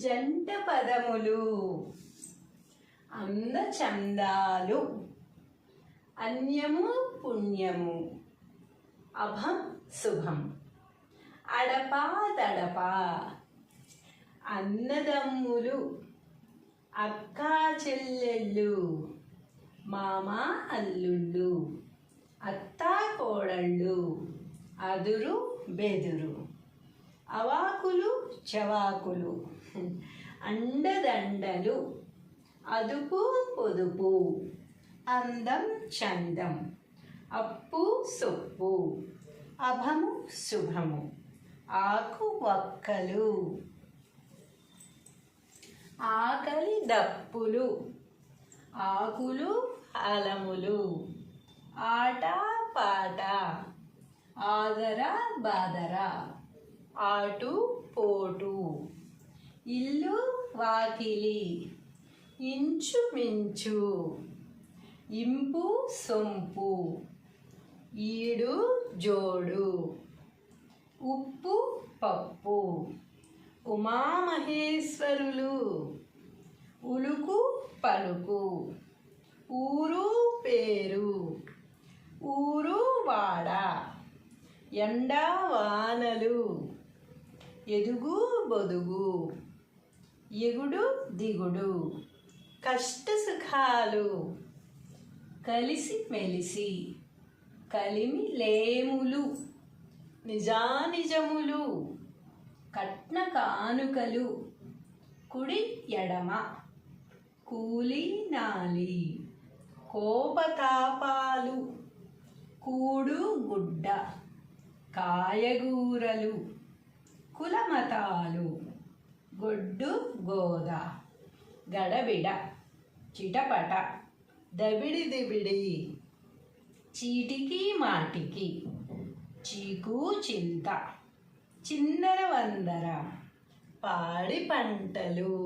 జంట పదములు అందచందాలు. అన్యము పుణ్యము. అభం శుభం. అడపా దడపా అన్నదమ్ములు. అక్కా చెల్లెళ్ళు మామ అల్లుళ్ళు. అత్తా కోడళ్ళు అదురు బెదురు. అవాకులు చవాకులు. అండదండలు అదుపు పొదుపు. అందం చందం. అప్పు సొప్పు. అభము శుభము. ఆకు వక్కలు. ఆకలి దప్పులు. ఆకులు అలములు. ఆట పాట. ఆదర బాదర. ఆటు పోటు. ఇల్లు వాకిలి. ఇంచుమించు. ఇంపు సొంపు. ఈడు జోడు. ఉప్పు పప్పు. ఉమామహేశ్వరులు. ఉలుకు పలుకు. ఊరు పేరు. ఊరు వాడ. ఎండా వానలు. ఎదుగు బొదుగు. ఎగుడు దిగుడు. కష్ట సుఖాలు. కలిసి మెలిసి. కలిమి లేములు. నిజానిజములు. కట్న కానుకలు. కుడి ఎడమ. కూలి నాలి. కోపతాపాలు కూడు గుడ్డ. కాయగూరలు. కులమతాలు. గొడ్డు గోద గడబిడ చిటపట దబిడి దిబిడి చీటికి మాటికి చీకు చింత చిన్నర వందర పాడి పంటలు.